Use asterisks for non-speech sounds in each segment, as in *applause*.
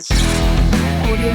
Audio.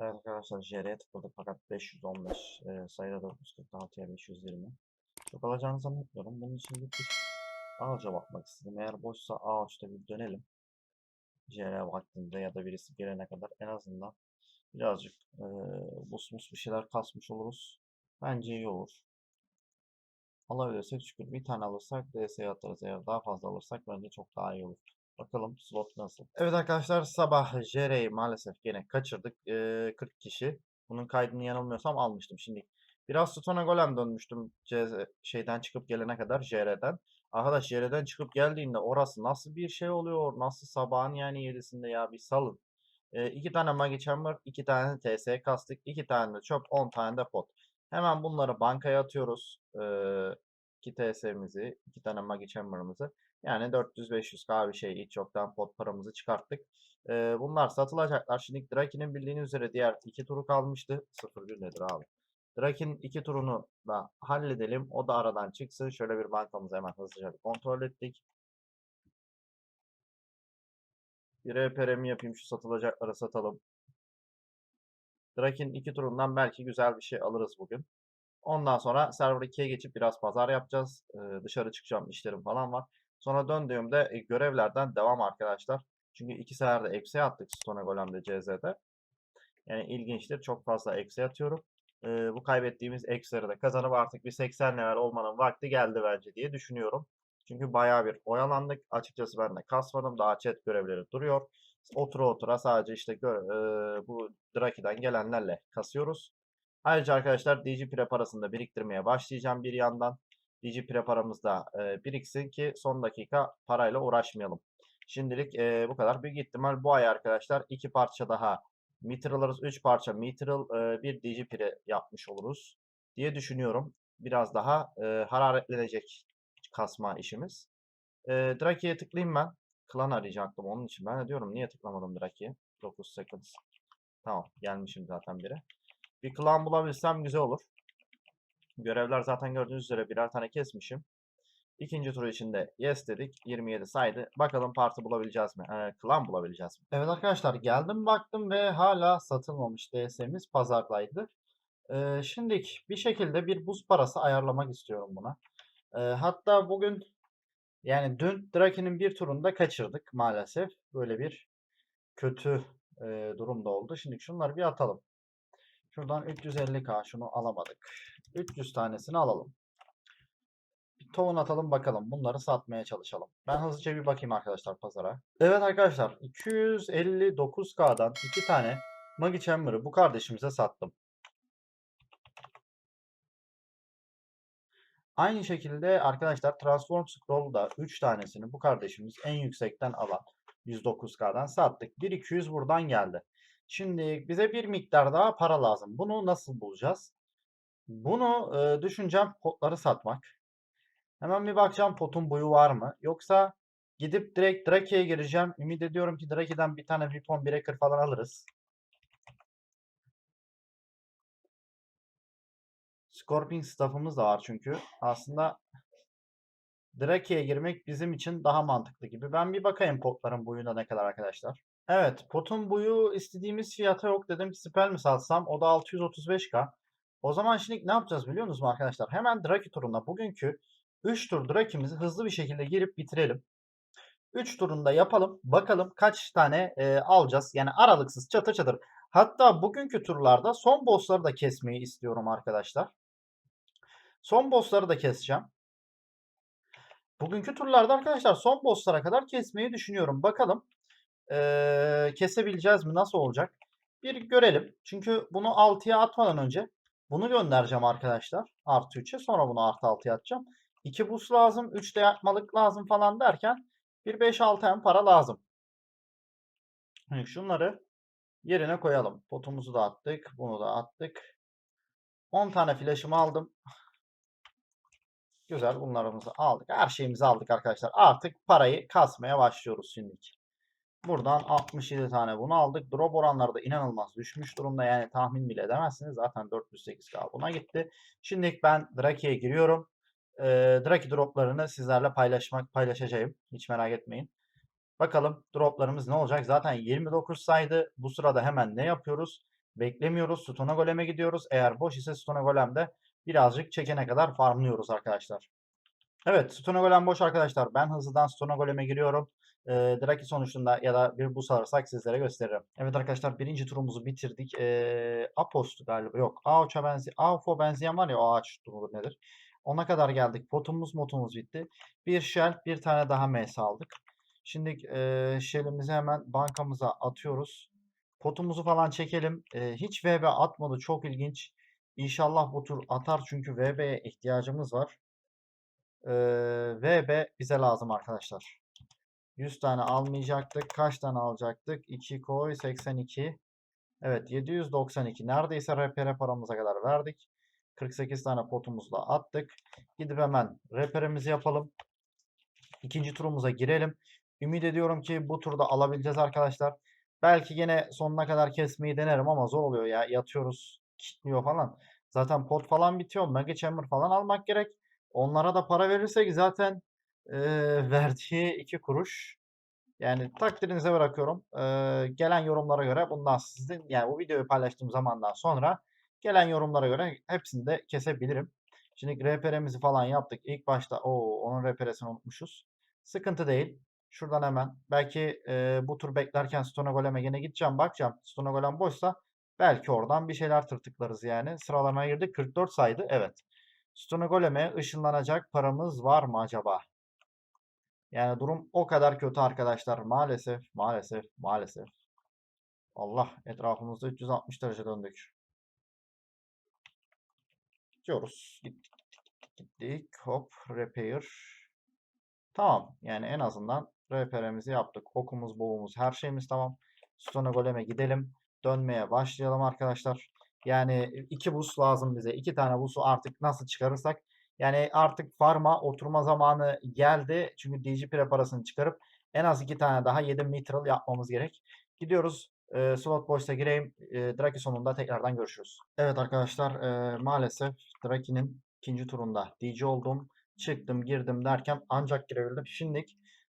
Evet arkadaşlar JR'ye tıkladık fakat 515 e, sayıda 446'ya 520. Çok alacağını zannetmiyorum. Bunun için bir tık ağaca bakmak istedim. Eğer boşsa ağaçta bir dönelim. JR'ye baktığımda ya da birisi gelene kadar en azından birazcık e, bus bir şeyler kasmış oluruz. Bence iyi olur. Alabilirsek şükür. Bir tane alırsak DS'ye atarız. Eğer daha fazla alırsak bence çok daha iyi olur. Bakalım slot nasıl? Evet arkadaşlar sabah JR'yi maalesef gene kaçırdık. Ee, 40 kişi. Bunun kaydını yanılmıyorsam almıştım. Şimdi biraz Stone Golem dönmüştüm CZ şeyden çıkıp gelene kadar JR'den. Arkadaş JR'den çıkıp geldiğinde orası nasıl bir şey oluyor? Nasıl sabahın yani 7'sinde ya bir salın. Ee, iki tane Magi Chamber, iki tane TS kastık, iki tane de çöp, 10 tane de pot. Hemen bunları bankaya atıyoruz. Ee, 2 TS'mizi, iki tane Magi Chamber'ımızı. Yani 400-500k bir şey hiç yoktan pot paramızı çıkarttık. Ee, bunlar satılacaklar. Şimdi Draki'nin bildiğiniz üzere diğer iki turu kalmıştı. 0-1 nedir abi? Draki'nin iki turunu da halledelim. O da aradan çıksın. Şöyle bir bankamızı hemen hızlıca bir kontrol ettik. Bir EPR'mi yapayım şu satılacakları satalım. Draki'nin iki turundan belki güzel bir şey alırız bugün. Ondan sonra server 2'ye geçip biraz pazar yapacağız. Dışarı çıkacağım işlerim falan var. Sonra döndüğümde e, görevlerden devam arkadaşlar. Çünkü iki seferde eksi attık Stone Golem'de CZ'de. Yani ilginçtir. Çok fazla eksi atıyorum. Ee, bu kaybettiğimiz eksileri de kazanıp artık bir 80 level olmanın vakti geldi bence diye düşünüyorum. Çünkü bayağı bir oyalandık. Açıkçası ben de kasmadım. Daha chat görevleri duruyor. Otura otura sadece işte gö- e, bu Draki'den gelenlerle kasıyoruz. Ayrıca arkadaşlar DG Pre parasını biriktirmeye başlayacağım bir yandan. DG Pre paramız da e, biriksin ki son dakika parayla uğraşmayalım. Şimdilik e, bu kadar. Büyük ihtimal bu ay arkadaşlar iki parça daha Mitral alırız. 3 parça Mitral e, bir DG Pre yapmış oluruz diye düşünüyorum. Biraz daha e, hararetlenecek kasma işimiz. E, Draki'ye tıklayayım ben. Klan arayacaktım onun için. Ben de diyorum niye tıklamadım Draki'ye. 9 seconds. Tamam gelmişim zaten biri. Bir klan bulabilsem güzel olur. Görevler zaten gördüğünüz üzere birer tane kesmişim. İkinci tur içinde yes dedik. 27 saydı. Bakalım parti bulabileceğiz mi? Ee, klan bulabileceğiz mi? Evet arkadaşlar geldim baktım ve hala satılmamış DS'miz pazardaydı. Ee, şimdilik bir şekilde bir buz parası ayarlamak istiyorum buna. Ee, hatta bugün yani dün Draki'nin bir turunda kaçırdık maalesef. Böyle bir kötü e, durumda oldu. Şimdi şunları bir atalım. Şuradan 350k şunu alamadık. 300 tanesini alalım. Bir tohum atalım bakalım. Bunları satmaya çalışalım. Ben hızlıca bir bakayım arkadaşlar pazara. Evet arkadaşlar 259k'dan 2 tane Magi Chamber'ı bu kardeşimize sattım. Aynı şekilde arkadaşlar Transform Scroll'da 3 tanesini bu kardeşimiz en yüksekten alan 109k'dan sattık. 1200 buradan geldi. Şimdi bize bir miktar daha para lazım. Bunu nasıl bulacağız? Bunu e, düşüneceğim potları satmak. Hemen bir bakacağım potun boyu var mı? Yoksa gidip direkt Drake'ye gireceğim. Ümit ediyorum ki Drake'den bir tane Weapon Breaker falan alırız. Scorpion staff'ımız da var çünkü. Aslında Drake'ye girmek bizim için daha mantıklı gibi. Ben bir bakayım potların boyunda ne kadar arkadaşlar. Evet, potun boyu istediğimiz fiyata yok dedim spell mi satsam? O da 635k. O zaman şimdi ne yapacağız biliyor musunuz arkadaşlar? Hemen Draki turunda bugünkü 3 tur Draki'mizi hızlı bir şekilde girip bitirelim. 3 turunda yapalım. Bakalım kaç tane e, alacağız. Yani aralıksız çatır çatır. Hatta bugünkü turlarda son bossları da kesmeyi istiyorum arkadaşlar. Son bossları da keseceğim. Bugünkü turlarda arkadaşlar son bosslara kadar kesmeyi düşünüyorum. Bakalım ee, kesebileceğiz mi? Nasıl olacak? Bir görelim. Çünkü bunu 6'ya atmadan önce bunu göndereceğim arkadaşlar. Artı 3'e sonra bunu artı 6'ya atacağım. 2 bus lazım. 3 de yapmalık lazım falan derken bir 5-6 hem para lazım. Şimdi şunları yerine koyalım. Potumuzu da attık. Bunu da attık. 10 tane flash'ımı aldım. Güzel bunlarımızı aldık. Her şeyimizi aldık arkadaşlar. Artık parayı kasmaya başlıyoruz şimdilik. Buradan 67 tane bunu aldık. Drop oranları da inanılmaz düşmüş durumda. Yani tahmin bile edemezsiniz. Zaten 408k buna gitti. Şimdi ben Draki'ye giriyorum. e, Draki droplarını sizlerle paylaşmak paylaşacağım. Hiç merak etmeyin. Bakalım droplarımız ne olacak? Zaten 29 saydı. Bu sırada hemen ne yapıyoruz? Beklemiyoruz. Stone Golem'e gidiyoruz. Eğer boş ise Stone Golem'de birazcık çekene kadar farmlıyoruz arkadaşlar. Evet, Stone Golem boş arkadaşlar. Ben hızlıdan Stone Golem'e giriyorum. E, Draki sonuçunda ya da bir bus alırsak sizlere gösteririm. Evet arkadaşlar birinci turumuzu bitirdik. E, Apost galiba yok. Ağaç'a benzeyen, Ağaç'a benzeyen var ya o ağaç durumu nedir? Ona kadar geldik. Potumuz motumuz bitti. Bir shell bir tane daha MS aldık. Şimdi e, shell'imizi hemen bankamıza atıyoruz. Potumuzu falan çekelim. E, hiç VB atmadı. Çok ilginç. İnşallah bu tur atar çünkü VB'ye ihtiyacımız var. Ee, VB bize lazım arkadaşlar. 100 tane almayacaktık. Kaç tane alacaktık? 2 koy 82. Evet 792. Neredeyse repere paramıza kadar verdik. 48 tane potumuzla attık. Gidip hemen reperimizi yapalım. İkinci turumuza girelim. Ümit ediyorum ki bu turda alabileceğiz arkadaşlar. Belki yine sonuna kadar kesmeyi denerim ama zor oluyor ya. Yatıyoruz, kilitliyor falan. Zaten pot falan bitiyor. Mega Chamber falan almak gerek. Onlara da para verirsek zaten e, *laughs* verdiği iki kuruş. Yani takdirinize bırakıyorum. E, gelen yorumlara göre bundan sizin yani bu videoyu paylaştığım zamandan sonra gelen yorumlara göre hepsini de kesebilirim. Şimdi RPR'mizi falan yaptık. İlk başta o onun RPR'sini unutmuşuz. Sıkıntı değil. Şuradan hemen belki e, bu tur beklerken Stone Golem'e gene gideceğim. Bakacağım Stone Golem boşsa belki oradan bir şeyler tırtıklarız yani. Sıralamaya girdik. 44 saydı. Evet. Stone Golem'e ışınlanacak paramız var mı acaba? Yani durum o kadar kötü arkadaşlar. Maalesef, maalesef, maalesef. Allah etrafımızda 360 derece döndük. Gidiyoruz. Gittik, gittik, gittik. Hop, repair. Tamam. Yani en azından repair'imizi yaptık. Okumuz, boğumuz, her şeyimiz tamam. Stone Golem'e gidelim. Dönmeye başlayalım arkadaşlar. Yani iki bus lazım bize. İki tane busu artık nasıl çıkarırsak. Yani artık farma oturma zamanı geldi. Çünkü DG Pre parasını çıkarıp en az iki tane daha 7 mitral yapmamız gerek. Gidiyoruz. E, slot boşta gireyim. E, Draki sonunda tekrardan görüşürüz. Evet arkadaşlar e, maalesef Draki'nin ikinci turunda DJ oldum. Çıktım girdim derken ancak girebildim. Şimdi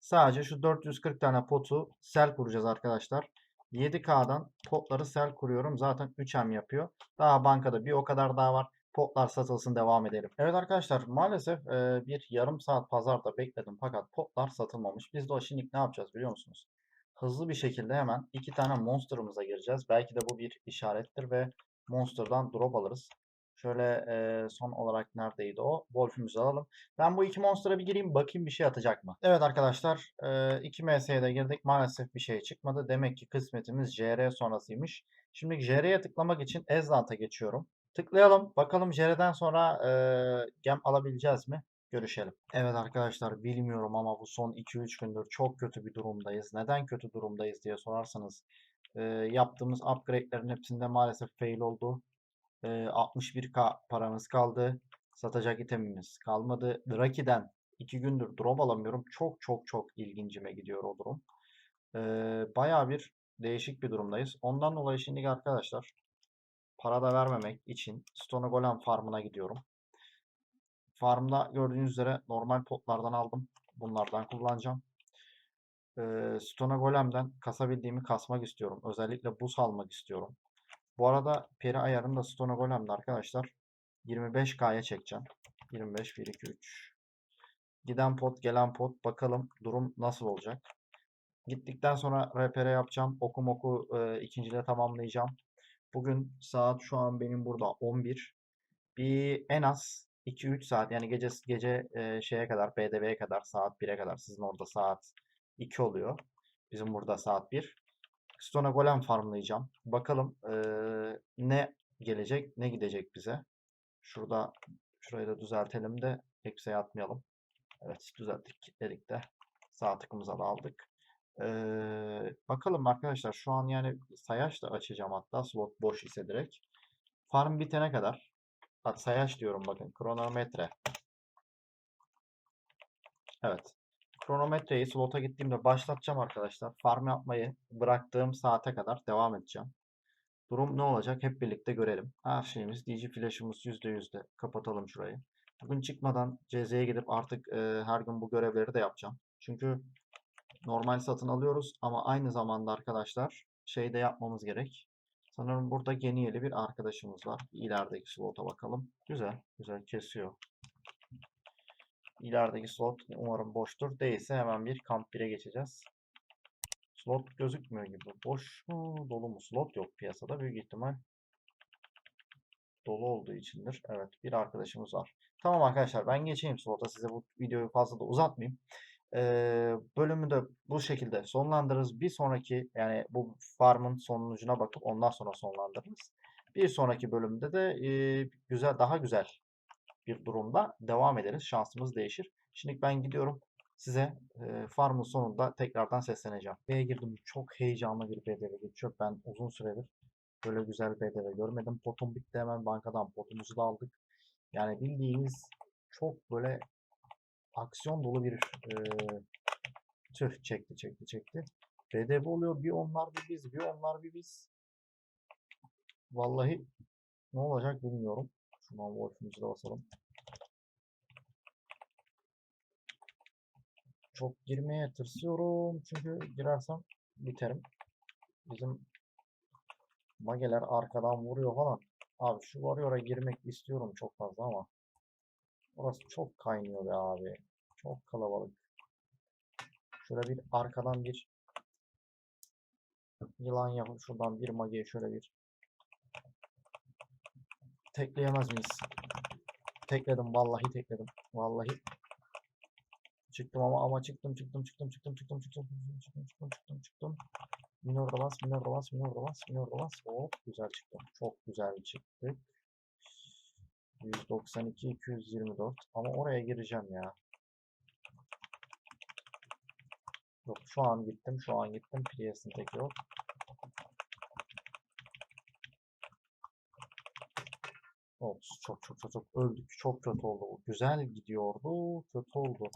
sadece şu 440 tane potu sel kuracağız arkadaşlar. 7K'dan potları sel kuruyorum. Zaten 3M yapıyor. Daha bankada bir o kadar daha var. Potlar satılsın devam edelim. Evet arkadaşlar maalesef e, bir yarım saat pazarda bekledim fakat potlar satılmamış. Biz de şimdi ne yapacağız biliyor musunuz? Hızlı bir şekilde hemen iki tane monster'ımıza gireceğiz. Belki de bu bir işarettir ve monster'dan drop alırız. Şöyle e, son olarak neredeydi o? Wolf'ümüzü alalım. Ben bu iki monster'a bir gireyim bakayım bir şey atacak mı? Evet arkadaşlar e, 2 MS'ye de girdik. Maalesef bir şey çıkmadı. Demek ki kısmetimiz JR sonrasıymış. Şimdi JR'ye tıklamak için Ezlant'a geçiyorum. Tıklayalım. Bakalım JR'den sonra e, gem alabileceğiz mi? Görüşelim. Evet arkadaşlar bilmiyorum ama bu son 2-3 gündür çok kötü bir durumdayız. Neden kötü durumdayız diye sorarsanız e, yaptığımız upgrade'lerin hepsinde maalesef fail oldu. E, 61k paramız kaldı. Satacak itemimiz kalmadı. Draki'den 2 gündür drop alamıyorum. Çok çok çok ilgincime gidiyor o durum. E, bayağı bir değişik bir durumdayız. Ondan dolayı şimdi arkadaşlar para da vermemek için Stone Golem farmına gidiyorum. Farmda gördüğünüz üzere normal potlardan aldım. Bunlardan kullanacağım. Ee, Stone Golem'den kasabildiğimi kasmak istiyorum. Özellikle buz almak istiyorum. Bu arada peri ayarını da Stone Golem'de arkadaşlar 25K'ya çekeceğim. 25, 1, 2, 3. Giden pot, gelen pot. Bakalım durum nasıl olacak. Gittikten sonra RPR yapacağım. Oku moku e, ikincide tamamlayacağım. Bugün saat şu an benim burada 11. Bir en az 2-3 saat yani gece gece e, şeye kadar BDV'ye kadar saat 1'e kadar sizin orada saat 2 oluyor. Bizim burada saat 1. Stone Golem farmlayacağım. Bakalım e, ne gelecek ne gidecek bize. Şurada şurayı da düzeltelim de eksiğe atmayalım. Evet düzelttik kilitledik de sağ tıkımıza da aldık. Ee, bakalım arkadaşlar şu an yani sayaç da açacağım hatta slot boş ise direkt. Farm bitene kadar Bak sayaç diyorum bakın kronometre. Evet. Kronometreyi slota gittiğimde başlatacağım arkadaşlar. Farm yapmayı bıraktığım saate kadar devam edeceğim. Durum ne olacak hep birlikte görelim. Her şeyimiz DJ flash'ımız %100'de. Kapatalım şurayı. Bugün çıkmadan CZ'ye gidip artık e, her gün bu görevleri de yapacağım. Çünkü normal satın alıyoruz ama aynı zamanda arkadaşlar şey de yapmamız gerek. Sanırım burada Geniyeli bir arkadaşımız var. İlerideki slota bakalım. Güzel, güzel kesiyor. İlerideki slot umarım boştur. Değilse hemen bir kamp 1'e geçeceğiz. Slot gözükmüyor gibi. Boş mu, dolu mu? Slot yok piyasada. Büyük ihtimal dolu olduğu içindir. Evet, bir arkadaşımız var. Tamam arkadaşlar ben geçeyim slota. Size bu videoyu fazla da uzatmayayım. Ee, bölümü de bu şekilde sonlandırırız. Bir sonraki yani bu farmın sonucuna bakıp ondan sonra sonlandırırız. Bir sonraki bölümde de e, güzel daha güzel bir durumda devam ederiz. Şansımız değişir. Şimdi ben gidiyorum. Size e, farmın sonunda tekrardan sesleneceğim. B'ye girdim. Çok heyecanlı bir BDV geçiyor. Ben uzun süredir böyle güzel BDV görmedim. Potum bitti hemen bankadan potumuzu da aldık. Yani bildiğiniz çok böyle aksiyon dolu bir e, tüh çekti çekti çekti. BDV oluyor bir onlar bir biz bir onlar bir biz. Vallahi ne olacak bilmiyorum. Şuna Wolf'umuzu da basalım. Çok girmeye tırsıyorum. Çünkü girersem biterim. Bizim mageler arkadan vuruyor falan. Abi şu Warrior'a girmek istiyorum çok fazla ama. Orası çok kaynıyor be abi. Çok kalabalık. Şöyle bir arkadan bir yılan yapıp şuradan bir mageye şöyle bir tekleyemez miyiz? Tekledim vallahi tekledim. Vallahi çıktım ama ama çıktım çıktım çıktım çıktım çıktım çıktım çıktım çıktım çıktım çıktım çıktım. Minor da bas, minor da bas, minor da bas, minor da bas. Hop güzel çıktı. Çok güzel çıktı. 192 224 ama oraya gireceğim ya. Yok şu an gittim, şu an gittim. Prius'ın tek yok. Of, çok çok çok çok öldük. Çok kötü oldu. Güzel gidiyordu. Kötü oldu.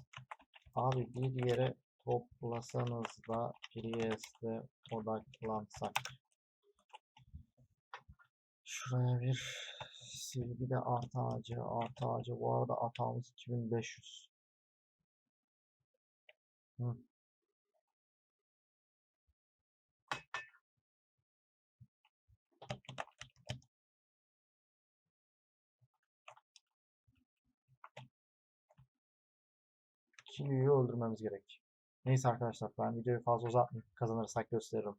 Abi bir yere toplasanız da Priest'e odaklansak. Şuraya bir sil bir de artı ağacı. Artı ağacı bu arada atağımız 2500. Hı. Kilyu'yu öldürmemiz gerek. Neyse arkadaşlar ben videoyu fazla uzatmayayım. Kazanırsak gösteririm.